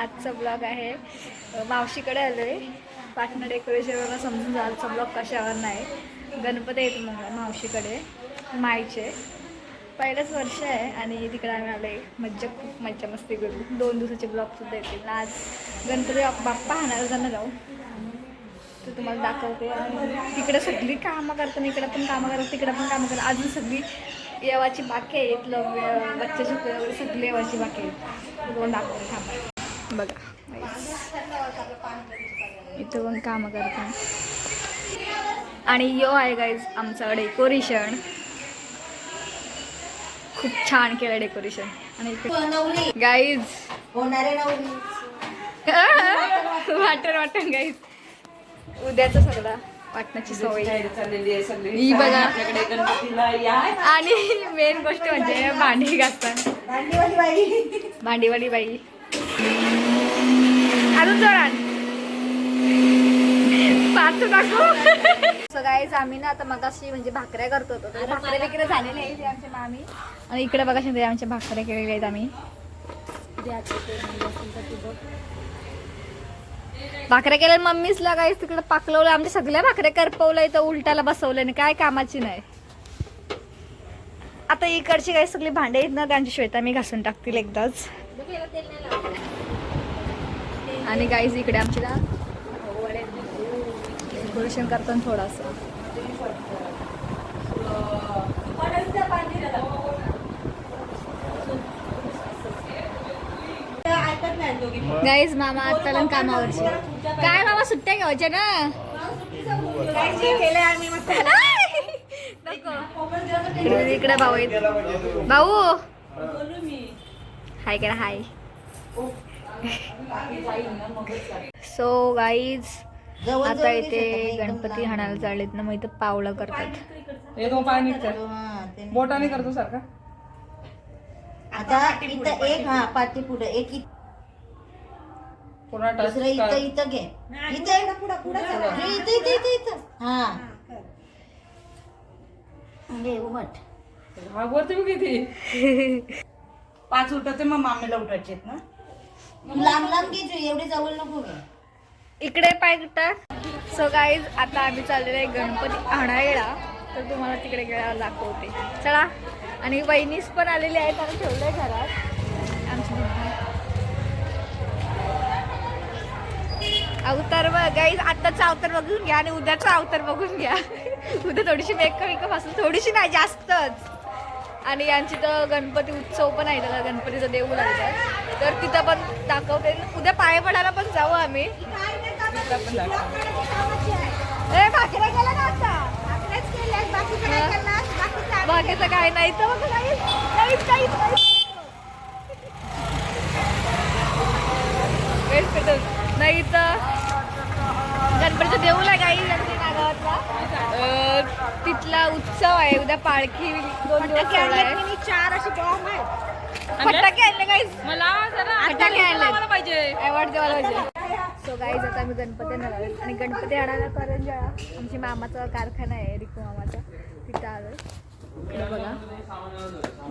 आजचा ब्लॉग आहे. मावशीकडे आलो आहे पाटणा डेकोरेशनवरनं समजून आजचा ब्लॉग कशावर नाही. गणपती येतो मग मावशीकडे मायचे पहिलंच वर्ष आहे आणि तिकडे आम्ही आलो आहे मज्जा खूप मज्जा मस्ती करू. दोन दिवसाचे ब्लॉगसुद्धा येतील. आज गणपती बाप्पा हाणायला जाणार आहो. तर तुम्हाला दाखवते. आणि तिकडे सगळी कामं करतात इकडे पण कामं करतात तिकडे पण कामं करतात. अजून सगळी येवाची बाकी आहेत. लव बच्चे झोपे वगैरे सगळी येवाची बाकी आहेत. तुम्हाला दाखवते थांबा. बघा. इथं पण कामं करतात आणि यो आहे गाईज आमचं डेकोरेशन खूप छान केलं डेकोरेशन आणि गाईज होणारे नवरी. वाटण वाटण गाईज उद्याचं सगळं वाटण्याची सवय. चाललेली आहे सगळी. ही बघा. आपल्याकडे गणपतीला या. आणि मेन गोष्ट म्हणजे भांडी घासतात भांडीवाली बाई. भांडीवाली बाई. अजून जोरात पाच आम्ही ना आता मगाशी म्हणजे भाकऱ्या करत होतो. तर भाकऱ्या वगैरे झालेल्या आहेत आमच्या मामी. आणि इकडे बघा शिंदे आमच्या भाकऱ्या केलेल्या आहेत आम्ही. भाकऱ्या केल्या मम्मीच गाईज तिकडे पाकलवलं. आमच्या सगळ्या भाकऱ्या करपवलंय तर उलटाला बसवलं ना काय कामाची नाही. आता इकडची काही सगळी भांडे आहेत ना त्यांची श्वेता मी घासून टाकतील एकदाच. आणि गाईज इकडे आमची ना डेकोरेशन करताना थोडासा. गाईज मामा आत्ताला कामावरची काय मामा सुट्ट्या घ्यायच्या ना? इकडे भाऊ भाऊ. हाय करा हाय सो गाईज आता इथे गणपती हाणायला चाललेत ना मग इथं पावलं करतात. हे तो पाय निघतात बोटाने करतो सारखा. आता इथं एक हा पाठी पुढे. एक दुसरं इथं इथं घे. इथं? हे इथं इथं इथं इथं. हा. घे उमट. हा वरती बघ किती पाच उठवते मग मामीला उठायचे ना. लांब लांब घे एवढे जवळ नको इकडे पाय टाक सो गाईज आता आम्ही चाललेलो आहे गणपती आणायला. तर तुम्हाला तिकडे गेल्यावर दाखवते. चला. आणि वहिनीस पण आलेली आहेत आणि ठेवलंय घरात. आमची अवतार बघ गाईज आत्ताचा अवतार बघून घ्या आणि उद्याचा अवतार बघून घ्या. उद्या थोडीशी मेकअप मेकअप असेल थोडीशी नाही जास्तच. आणि यांची तर गणपती उत्सव पण आहे त्याला गणपतीचं देऊळ लागतात तर तिथं पण दाखवते. उद्या पाय पडायला पण जाऊ आम्ही. बाकीचं काय नाही तर मग काहीच काहीच. नाही तर गणपतीचं देऊळ आहे काही नागावातला तिथला उत्सव आहे. उद्या पालखी दोन दिवस आहे. चार असे बॉम्ब आहेत. फटाके आणले काहीच मला जरा फटाके आणले पाहिजे. अवॉर्ड देवाला पाहिजे. सो गाईज आता आम्ही गणपती आहोत. आणि गणपती आणायला करंजा आमची मामाचा कारखाना आहे रिकू मामाचा. तिथं आलो बघा.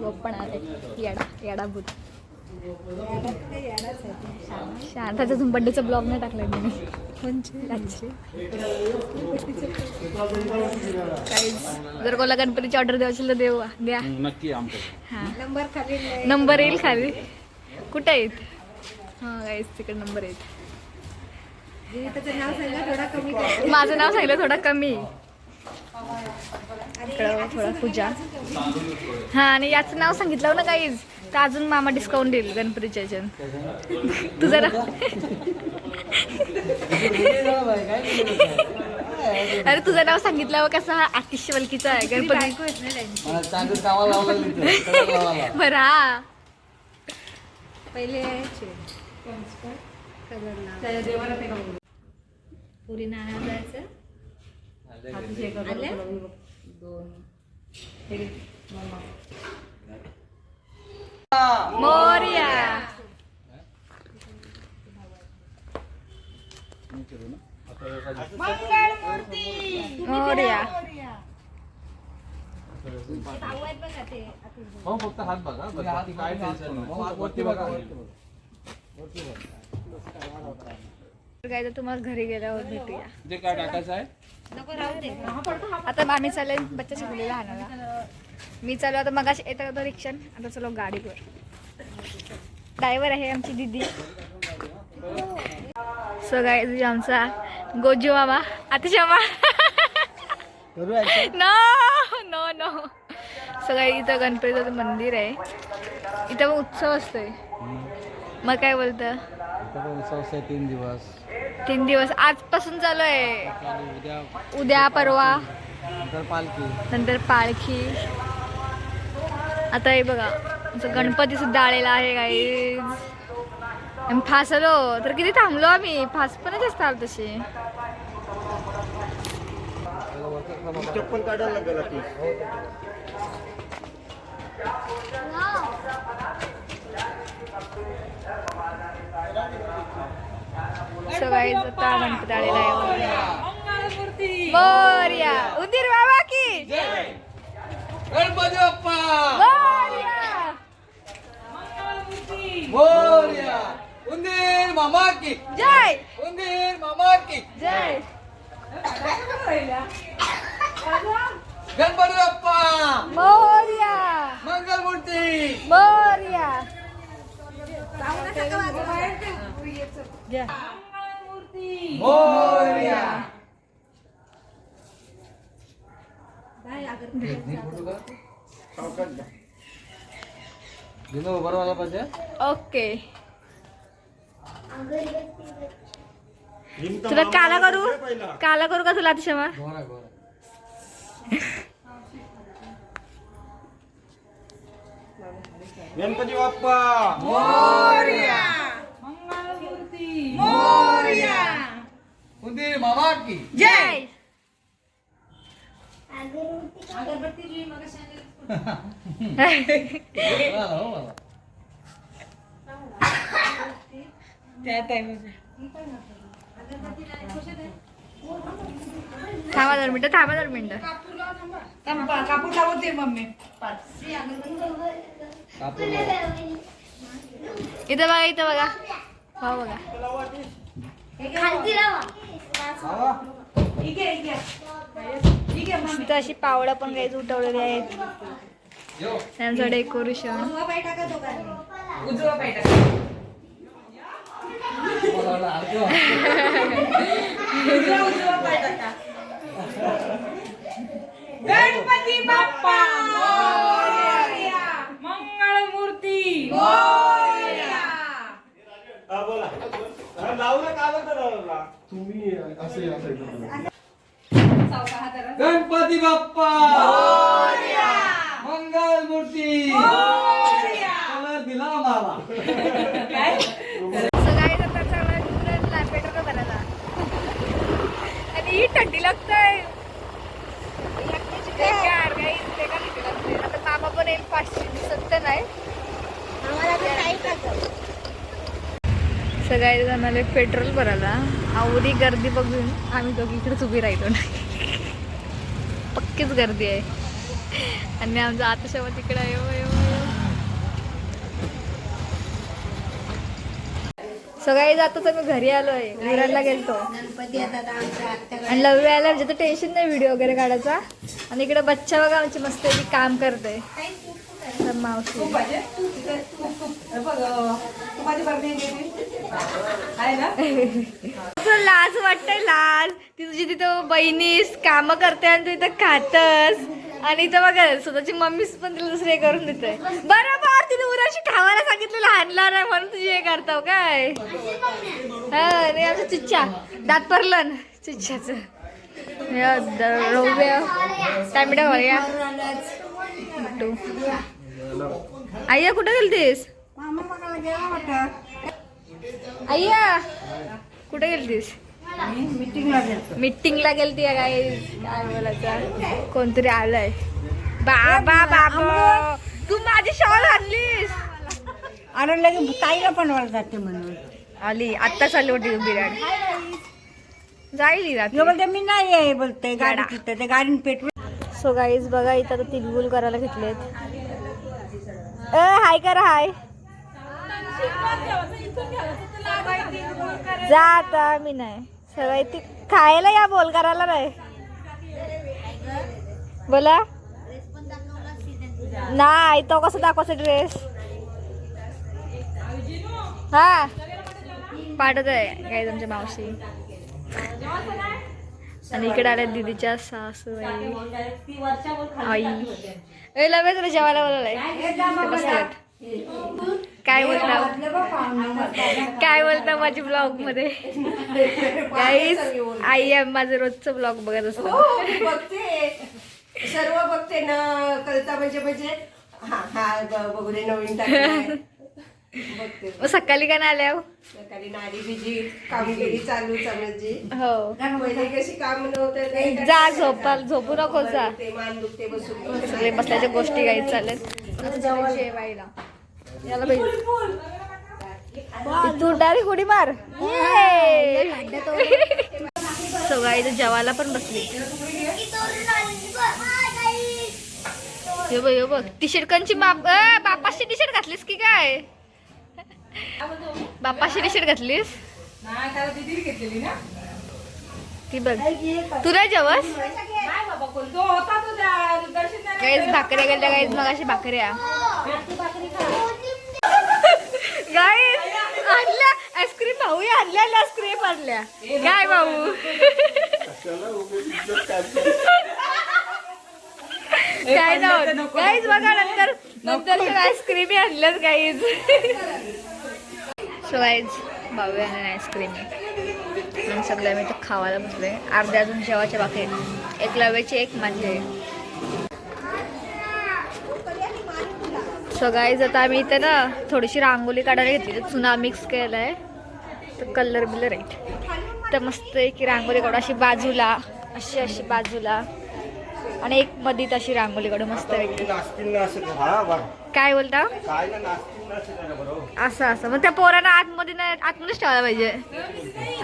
लोक पण आले येडा येडा भूत शांत अजून बड्डेचा ब्लॉग नाही टाकलाय मी. जर कोणाला गणपतीची ऑर्डर द्यायची असेल तर देऊ द्या. नक्की आमचं हा. नंबर येईल खाली. कुठे आहेत? हा गाईज तिकडे नंबर आहेत माझं नाव सांगितलं थोडा कमी. थोडा पूजा. हा आणि याचं नाव सांगितलं ना गाईज तर अजून मामा डिस्काउंट देईल गणपतीच्या ह्याच्यात तू जरा अरे तुझं नाव सांगितलं कसं हा आतिश वलकीचा आहे गणपती. बरं पहिले पुरी नाणा जायचं. आले? मोर्या. मोर्या. हो फक्त हात बघा. काय टेन्शन नाही. हो, वरती बघा. काय तर तुम्हाला घरी गेल्यावर भेटूया. जे काय टाकायचं आहे. आता आम्ही चालले बच्चा शिकलेला आणायला. मी चालू आता मगाशी येत होतो रिक्षान. आता चलो गाडीवर. ड्रायव्हर आहे आमची दिदी. सो गाय आमचा गोजू मामा. अतिशय मामा नो नो नो सगळं इथं गणपतीचं मंदिर आहे. इथं पण उत्सव असतोय. मग काय बोलतं? उत्सव आहे तीन दिवस. तीन दिवस. आजपासून चालू आहे. आणि उद्या उद्या परवा. नंतर पालखी. नंतर पालखी. आता हे बघा आमचा गणपती सुद्धा आलेला आहे काही आम्ही फासलो. तर किती थांबलो आम्ही? फास पण जास्त आलो तसे. चप्पल काढायला लागेल सगळी आता गणपती आलेला आहे मोर्या. उंदीर बाबा की? गणपती बाप्पा मोरया. उंदीर मामा की? जय. उंदीर मामा की? जय. गणपती बाप्पा मोर्या. मंगलमूर्ती मोर्या मंगळमूर्ती मोरया दिनो बरोबर आला पाहिजे ओके तुला काला करू काला करू का तुला अतिशमा गणपती बाप्पा. मंगळमूर्ती उंदीर मामा की. जय. मला हो मला थांबा दोन मिनिटं थांबा दोन मिनिटं. कापूर लावते मम्मी. इथं बघा इथं बघा. हो बघा. तिथं इथं अशी पावडं पण काही उठवलेली आहेत. त्यांचं डेकोरेशन गणपती बाप्पा टाका दोघांनी उजवा पाय टाका. मला अर्ध उजवा उजवा पाय टाका गणपती बाप्पा मंगळमूर्ती हा, बोला हा, लावलं का आलं तर लावला. तुम्ही असे असे गणपती बाप्पा! मंगल मूर्ती! कलर दिला ही थंडी लागतंय. आता मामा पण येईल पाचशे दिसत तर नाही. सगळ्या जणांना पेट्रोल भरायला. आवडी गर्दी बघून आम्ही दोघी इकडेच उभी राहिलो. नाही पक्कीच गर्दी आहे. आणि आमचं आता शेवट तिकडे आहे हो, हो, हो. सगळी जातो तर मी घरी आलोय. विरारला गेलतो. आणि आता आला म्हणजे तर टेन्शन नाही व्हिडिओ वगैरे काढायचा. आणि इकडे बच्चा बघा आमची मस्त काम करते तर मावशी. माझी आहे ना? लाज वाटतंय लाज. ती तुझी तिथं बहिणीस कामं करते आणि तू इथं खातस. आणि इथं बघा स्वतःची मम्मीच पण तिला दुसरे करून देते बरोबर तिने उराशी खावायला सांगितलेलं हाणला नाही म्हणून तुझी हे करताव काय? हा नाही आमचं चिच्चा. दात पडलं चिच्च्याचं. रव्या टॅमॅटो या. आय्या कुठं गेलतीस? आय्या कुठे गेलतीस? मीटिंगला मीटिंगला गेलती काय? काय बोलायचं? कोणतरी आलंय. बाबा बाबा तू माझी शॉल आणलीस. अरे लगे ताईला पण वर जाते म्हणून. आली. आत्ताच आली होती बिर्याणी. जाईल बोलते मी नाही आहे बोलते. गाडी. तिथं ते गाडीने पेट्रोल सो गाईज बघा इथं तिलगुल करायला घेतलेत. हाय करा हाय. जा आता मी नाही. सगळं ती खायला या बोल करायला नाही. बोला. नाही तो कसं दाखवायचा ड्रेस हा. पाठवत आहे काय तुमच्या मावशी. आणि इकडे आल्या दीदीच्या सासू आई. ए लगे तुला जेवायला बोलवलंय. बसल्यात काय बोलता? काय बोलता माझ्या ब्लॉगमध्ये? आई आहे माझं रोजचं ब्लॉग बघत हो असतो. बघते. सर्व बघते ना कळता म्हणजे म्हणजे हा हा ब- बघू दे नवीन. बघते. सकाळी का नाही आल्या सकाळी नारी बिजी कामगिरी चालू समजची हो. कशी काम नव्हतं जा झोपाल झोपू नको जा. ते मान दुखते बसून. सगळे बसल्याच्या गोष्टी काही चालेल जेवायला. याला तू डायरेक्ट उडी मार. सो गाई जेवायला पण बसली. हे बघ हे बघ. टी शर्ट कंची बाप अ, बापाची टी शर्ट घातलीस की काय? बापाची टी शर्ट घातलीस? ती बघ. तुला जेवस? गाईज भाकऱ्या गेल्या गाईज मग अशी भाकऱ्या. गाईज आणल्या. आईस्क्रीम भाऊ आणल्या आईस्क्रीम आणल्या. काय भाऊ? काय नाव गाईज बघा नंतर नंतर आईस्क्रीम आणल्याच गाईज सो गाईज भाऊ आणल्या आईस्क्रीम आणि सगळं मी तर खावायला बसले अर्ध्या अजून जेवायच्या बाकी. एक लव्याची एक माझे सो गाईज आता आम्ही इथे ना थोडीशी रांगोली काढायला घेतली. तर चुना मिक्स केला आहे तर कलर बिलर आहे तर मस्त आहे की रांगोली काढू. अशी बाजूला अशी अशी बाजूला. आणि एक मधीत अशी रांगोली काढू. मस्त काय बोलता? असं असं. मग त्या पोरांना आतमध्ये नाही आतमध्येच ठेवायला पाहिजे.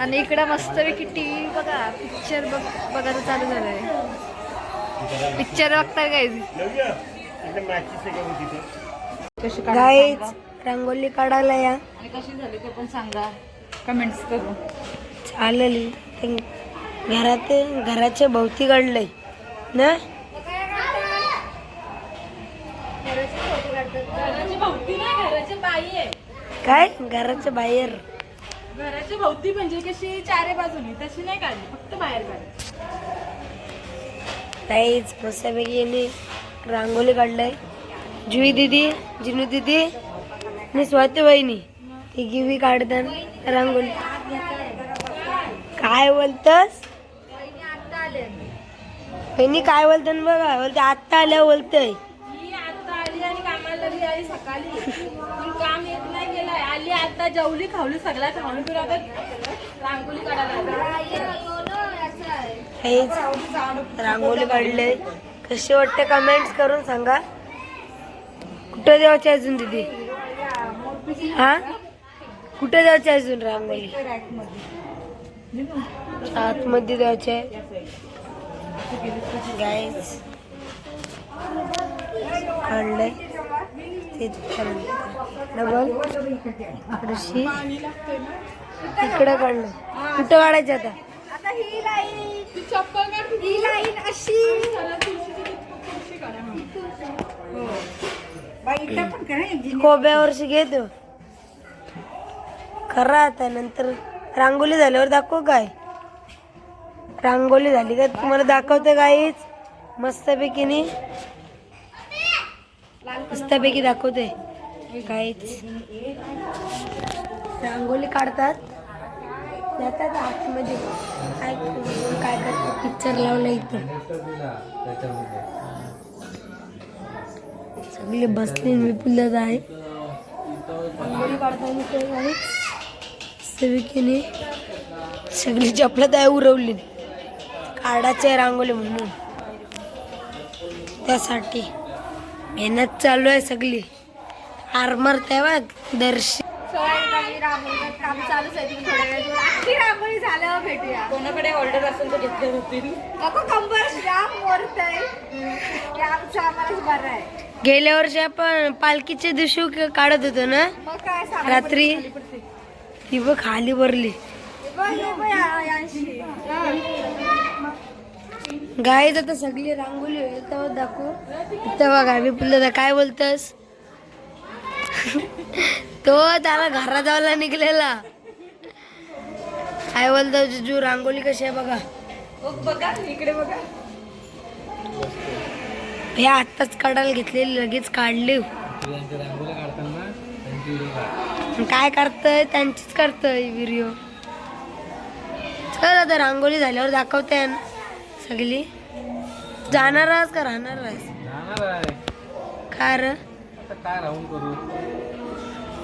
आणि इकडं मस्त पैकी टी व्ही बघा. पिक्चर बघ बघायचं चालू झालंय. पिक्चर बघताय काय नव्या इकडे मॅचेस आहे का तिथे गाईच रांगोली काढायला या. आणि कशी झाली ते पण सांगा. कमेंट्स करू चालली ते घरात घराच्या भोवती काढलंय. ना? घराची भोवती नाही घराची बाई आहे. काय? घराच्या बाहेर. घराच्या भोवती म्हणजे कशी चारे बाजूनी तशी नाही काढली फक्त बाहेर काढली. काहीच मस्तपैकी यांनी रांगोली काढलंय. जुई दिदी जिनू दिदी आणि स्वाती बहिणी ती गिवी काढतात रांगोली काय बोलतस? बहिणी काय बोलतात बघा? बोलते आत्ता आल्या बोलतय. आता जेवली खावली सगळ्या खाऊन काढायला. काहीच. रांगोली काढले. कशी वाटते कमेंट्स करून सांगा. कुठं द्यायची अजून दिदी? हा? कुठे द्यायची अजून रांगोली आतमध्ये द्यायचे गाईज काढलंय ते डबल इकडशी इकडं काढलं कुठं काढायचं आता? लाईन. अशी. कोब्यावरशी घेतो खरा आता नंतर रांगोली झाल्यावर दाखव काय. रांगोली झाली का तुम्हाला दाखवते काहीच मस्तपैकी नी मस्तपैकी दाखवते. काहीच रांगोली काढतात. जातात आतमध्ये. काय काय करतात? पिक्चर लावलं इथं. सगळे बसले विपुलदादा आहे रांगोली आहे सगळी चपलत आहे उरवली. काढाचे रांगोली म्हणून. त्यासाठी मेहनत चालू आहे सगळी. आरमर तेव्हा रांगोळी काम चालूच आहे तुम्ही थोड्या वेळ. आखी रांगोळी झाल्यावर भेटूया. कोणाकडे ऑर्डर असेल तर घेतले होतील नको कंबर जाम मोरत आहे आमचं आम्हालाच बरं आहे. गेल्या वर्षी आपण पालखीच्या दिवशी काढत होतो ना? मग काय सांग रात्री? ती बघ खाली भरली. गाईच आता सगळी रांगोळी होईल तेव्हा दाखवू. तेव्हा बघा मी दादा काय बोलतस? तो त्याला घरात जायला निघलेला. काय बोलतो जुजू रांगोळी कशी आहे बघा. बघा इकडे बघा. हे आत्ताच काढायला घेतलेली लगेच काढली. काय करतय? त्यांचीच करतय व्हिडिओ चल आता रांगोळी झाल्यावर दाखवते सगळी. जाणार आहेस का राहणार आहेस? काय राहून करू?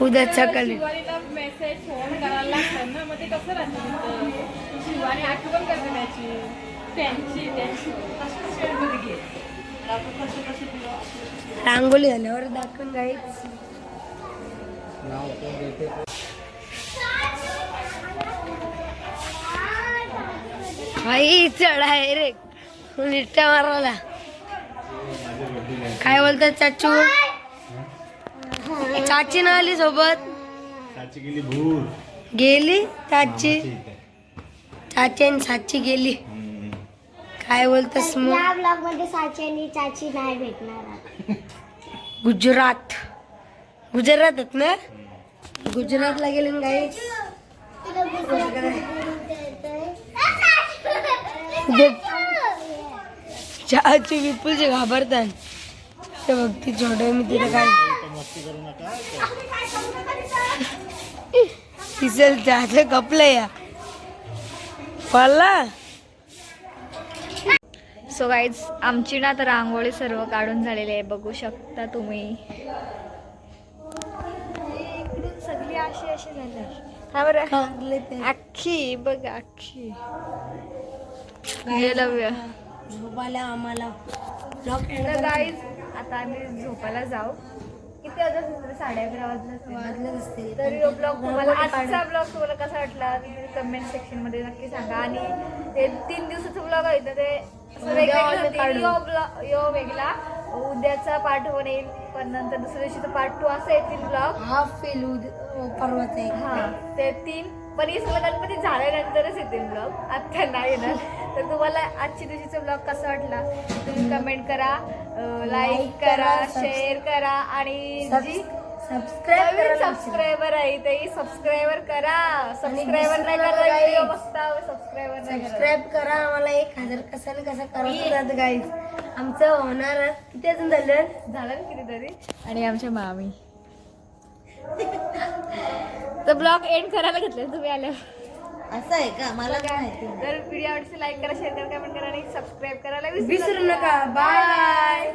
उद्या सकाळी मेसेज फोन करायला लागतात ना मग ते कसं राहतं तिथं? शिवानी आठवण करते त्याची. त्यांची त्यांची. रांगोळी झाल्यावर दाखवून देते भाई चढाय रे. निट्ट्या मारायला. काय बोलतात चाचू? चाची ना आली सोबत? साची गेली भूर. गेली चाची? चाची आणि साची गेली. काय बोलतस मग? या ब्लॉगमध्ये साची आणि चाची नाही भेटणार. गुजरात. गुजरातात ना? गुजरातला गेले ना गाई चहाची विपुलचे घाबरतात. ते बघ ती छोटे मी तिला काय तिचं चहाचं कपलं या. पडला सो गाईज आमची ना तर रांगोळी सर्व काढून झालेली आहे. बघू शकता तुम्ही. सगळी अशी अशी झाली. हा बरं. अख्खी बघ अख्खी. झोपायला आम्हाला. आता आम्ही झोपायला जाऊ. किती वाजता सुमारे साडे अकरा वाजले असतील? वाजले असते तर यो ब्लॉग तुम्हाला आजचा ब्लॉग तुम्हाला कसा वाटला? कमेंट सेक्शनमध्ये नक्की सांगा. आणि ते तीन दिवसाचा ब्लॉग आहे तर ते असं वेगवेगळं. यो ब्लॉग यो वेगळा. उद्याचा पार्ट वन येईल. पण नंतर दुसऱ्या दिवशीचा पार्ट टू असं येतील ब्लॉग हाफ फेल परवाचा एक. हा ते तीन. पण हे सगळं गणपती झाल्यानंतरच येतील ब्लॉग आता नाही येणार. तर तुम्हाला आजची दिवशीचा ब्लॉग कसा वाटला? तुम्ही कमेंट करा लाईक करा शेअर करा आणि जी सबस्क्राईब नवीन करा सबस्क्रायबर आहे ते सबस्क्रायबर करा. सबस्क्रायबर नाही करता नका व्हिडिओ. बघता सबस्क्रायबर नाही करत. सबस्क्राईब करा आम्हाला एक हजार कशाने कसं करायचं गाईज आमचं होणार किती अजून झालं? झालं ना कितीतरी? आणि आमच्या मामी. तर ब्लॉग एंड करायला घेतले तुम्ही आल्या असं आहे का? मला काय माहिती. तर व्हिडिओ आवडते लाईक करा शेअर करा कमेंट करा. आणि सबस्क्राईब करायला विसरू नका. बाय